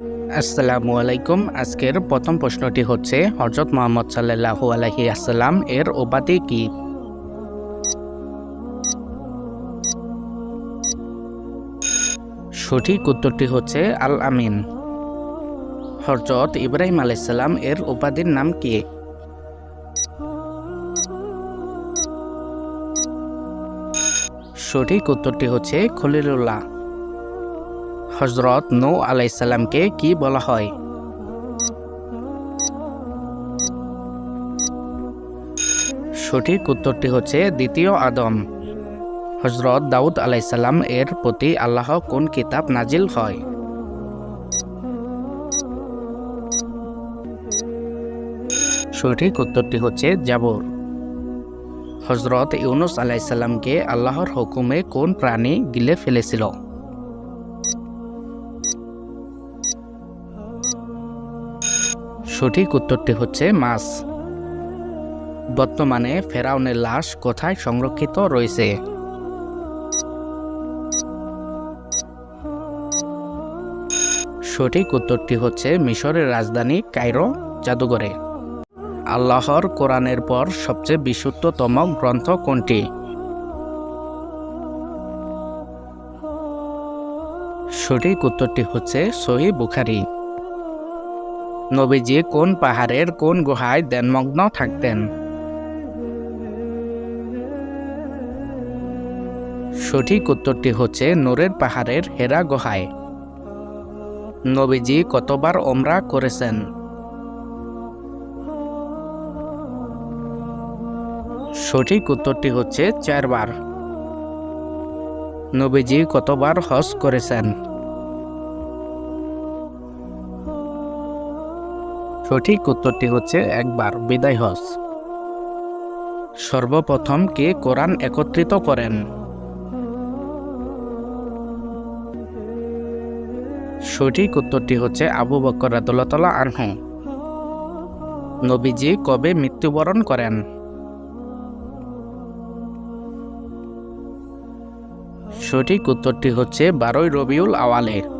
আসসালামু আলাইকুম আজকের প্রথম প্রশ্নটি হচ্ছে হজরত মোহাম্মদ সাল্লাল্লাহু আলাইহি আসসালাম এর উপাধি কি? সঠিক উত্তরটি হচ্ছে আল আমিন হজরত ইব্রাহিম আলাইসাল্লাম এর উপাধির নাম কি? সঠিক উত্তরটি হচ্ছে খলিলুল্লাহ। হজরত নৌ আলাইসাল্লামকে কি বলা হয়? সঠিক উত্তরটি হচ্ছে দ্বিতীয় আদম। হজরত দাউদ আলাইসাল্লাম এর প্রতি আল্লাহ কোন কিতাব নাজিল হয়? সঠিক উত্তরটি হচ্ছে জাবর। হজরত ইউনুস আলাইসাল্লামকে আল্লাহর হুকুমে কোন প্রাণী গিলে ফেলেছিল? সঠিক উত্তরটি হচ্ছে মাছ। বর্তমানে ফেরাউনের লাশ কোথায় সংরক্ষিত রয়েছে? সঠিক উত্তরটি হচ্ছে মিশরের রাজধানী কায়রো, জাদুঘরে। আল্লাহর কোরআনের পর সবচেয়ে বিশুদ্ধতম গ্রন্থ কোনটি? সঠিক উত্তরটি হচ্ছে সহি বুখারি। নবীজি কোন পাহাড়ের কোন গুহায় ধ্যানমগ্ন থাকতেন? সঠিক উত্তরটি হচ্ছে নূরের পাহাড়ের হেরা গুহায়। নবীজি কতবার ওমরা করেছেন? সঠিক উত্তরটি হচ্ছে চারবার। নবীজি কতবার হজ করেছেন? সঠিক উত্তরটি হচ্ছে একবার, বিদায় হজ। সর্বপ্রথম কে কোরআন একত্রিত করেন? সঠিক উত্তরটি হচ্ছে আবু বকর রাদুল্লাহ আনহু। নবীজি কবে মৃত্যুবরণ করেন? সঠিক উত্তরটি হচ্ছে বারোই রবিউল আওয়ালে।